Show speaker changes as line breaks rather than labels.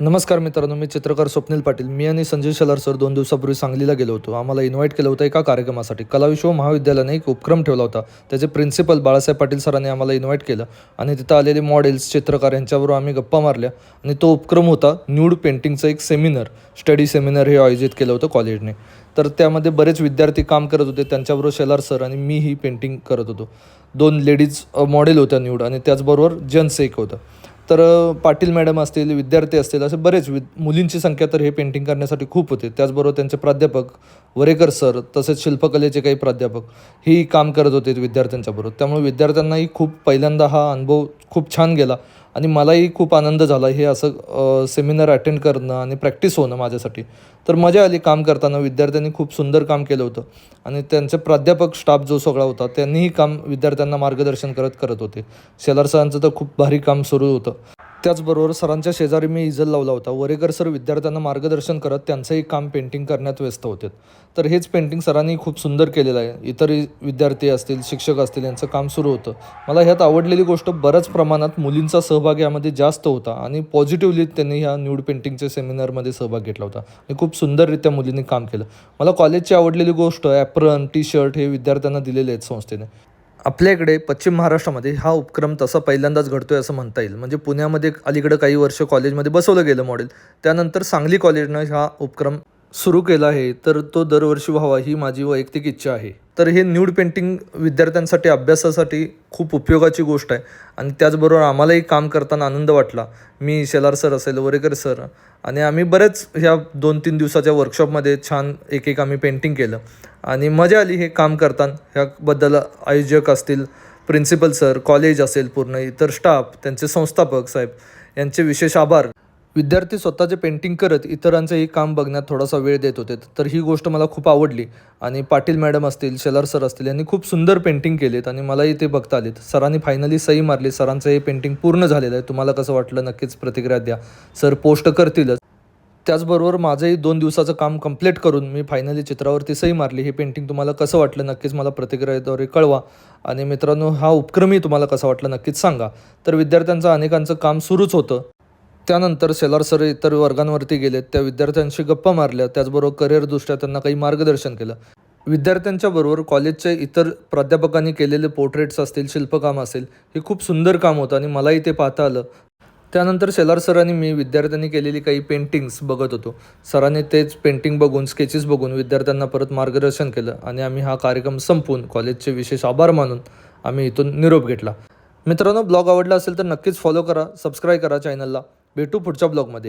नमस्कार मित्रांनो मी चित्रकार स्वप्नील पाटील. मी आणि संजय शेलार सर दोन दिवसापूर्वी सांगलीला गेलो होतो. आम्हाला इन्व्हाइट केलं होतं एका कार्यक्रमासाठी. कलाविश्व महाविद्यालयाने एक उपक्रम ठेवला होता. त्याचे प्रिन्सिपल बाळासाहेब पाटील सरांनी आम्हाला इन्व्हाइट केलं आणि तिथं आलेले मॉडेल्स चित्रकार यांच्याबरोबर आम्ही गप्पा मारल्या. आणि तो उपक्रम होता न्यूड पेंटिंगचं एक सेमिनार स्टडी सेमिनार हे आयोजित केलं होतं कॉलेजने तर त्यामध्ये बरेच विद्यार्थी काम करत होते. त्यांच्याबरोबर शेलार सर आणि मी ही पेंटिंग करत होतो. दोन लेडीज मॉडेल होत्या न्यूड आणि त्याचबरोबर जेंट्स एक होतं. तर पाटील मॅडम असतील विद्यार्थी असतील असे बरेच वि मुलींची संख्या तर हे पेंटिंग करण्यासाठी खूप होते. त्याचबरोबर त्यांचे प्राध्यापक वरेकर सर तसेच शिल्पकलेचे काही प्राध्यापक हेही काम करत होते विद्यार्थ्यांच्याबरोबर त्यामुळे विद्यार्थ्यांनाही खूप पहिल्यांदा हा अनुभव खूप छान गेला. आणि मलाही खूप आनंद झाला हे असं सेमिनार अटेंड करणं आणि प्रॅक्टिस होणं माझ्यासाठी. तर मजा आली काम करताना. विद्यार्थ्यांनी खूप सुंदर काम केलं होतं. आणि त्यांचे प्राध्यापक स्टाफ जो सगळा होता त्यांनीही काम विद्यार्थ्यांना मार्गदर्शन करत करत होते. शेलार सरांचं तर खूप भारी काम सुरू होतं. त्याचबरोबर सरांच्या शेजारी मी इजल लावला होता. वरेकर सर विद्यार्थ्यांना मार्गदर्शन करत त्यांचंही काम पेंटिंग करण्यात व्यस्त होते. तर हेच पेंटिंग सरांनी खूप सुंदर केलेलं आहे. इतर विद्यार्थी असतील शिक्षक असतील यांचं काम सुरू होतं. मला ह्यात आवडलेली गोष्ट बऱ्याच प्रमाणात मुलींचा सहभाग यामध्ये जास्त होता आणि पॉझिटिव्हली त्यांनी ह्या न्यूड पेंटिंगच्या सेमिनारमध्ये सहभाग घेतला होता. आणि खूप सुंदररित्या मुलींनी काम केलं. मला कॉलेजची आवडलेली गोष्ट ॲप्रन टी शर्ट हे विद्यार्थ्यांना दिलेले आहेत संस्थेने. आपल्या इकडे पश्चिम महाराष्ट्रामध्ये हा उपक्रम तसा पहिल्यांदाच घडतोय असं म्हणता येईल. म्हणजे पुण्यामध्ये अलीकडे काही वर्ष कॉलेजमध्ये बसवलं गेलं मॉडेल त्यानंतर सांगली कॉलेजनं हा उपक्रम सुरू केला आहे तर तो दरवर्षी व्हावा ही माझी वैयक्तिक इच्छा आहे. तर हे न्यूड पेंटिंग विद्यार्थ्यांसाठी अभ्यासासाठी खूप उपयोगाची गोष्ट आहे. आणि त्याचबरोबर आम्हालाही काम करताना आनंद वाटला. मी शेलार सर असेल वरेकर सर आणि आम्ही बरेच ह्या दोन तीन दिवसाच्या वर्कशॉपमध्ये छान एक एक आम्ही पेंटिंग केलं. आणि मजा आली हे काम करताना. ह्याबद्दल आयोजक असतील प्रिन्सिपल सर कॉलेज असेल पूर्ण इतर स्टाफ त्यांचे संस्थापक साहेब यांचे विशेष आभार. विद्यार्थी स्वतःचे पेंटिंग करत इतरांचंही काम बघण्यात थोडासा वेळ देत होते. तर ही गोष्ट मला खूप आवडली. आणि पाटील मॅडम असतील शेलार सर असतील यांनी खूप सुंदर पेंटिंग केलेत आणि मलाही ते बघता आलेत. सरांनी फायनली सही मारली. सरांचं हे पेंटिंग पूर्ण झालेलं आहे. तुम्हाला कसं वाटलं नक्कीच प्रतिक्रिया द्या. सर पोस्ट करतीलच. त्याचबरोबर माझंही दोन दिवसाचं काम कंप्लीट करून मी फायनली चित्रावरती सही मारली. हे पेंटिंग तुम्हाला कसं वाटलं नक्कीच मला प्रतिक्रियेद्वारे कळवा. आणि मित्रांनो हा उपक्रमही तुम्हाला कसा वाटला नक्कीच सांगा. तर विद्यार्थ्यांचं अनेकांचं काम सुरूच होतं. त्यानंतर शेलार सर इतर वर्गांवरती गेलेत त्या विद्यार्थ्यांशी गप्पा मारल्या. त्याचबरोबर करिअरदृष्ट्या त्यांना काही मार्गदर्शन केलं. विद्यार्थ्यांच्या बरोबर कॉलेजच्या इतर प्राध्यापकांनी केलेले पोर्ट्रेट्स असतील शिल्पकाम असेल हे खूप सुंदर काम होतं आणि मलाही ते पाहता आलं. त्यानंतर शेलार सरांनी मी विद्यार्थ्यांनी केलेली काही पेंटिंग्स बघत होतो. सरांनी तेच पेंटिंग बघून स्केचेस बघून विद्यार्थ्यांना परत मार्गदर्शन केलं आणि आम्ही हा कार्यक्रम संपवून कॉलेजचे विशेष आभार मानून आम्ही इथून निरोप घेतला. मित्रांनो ब्लॉग आवडला असेल तर नक्कीच फॉलो करा सबस्क्राईब करा चॅनलला भेटू पुढच्या ब्लॉगमध्ये.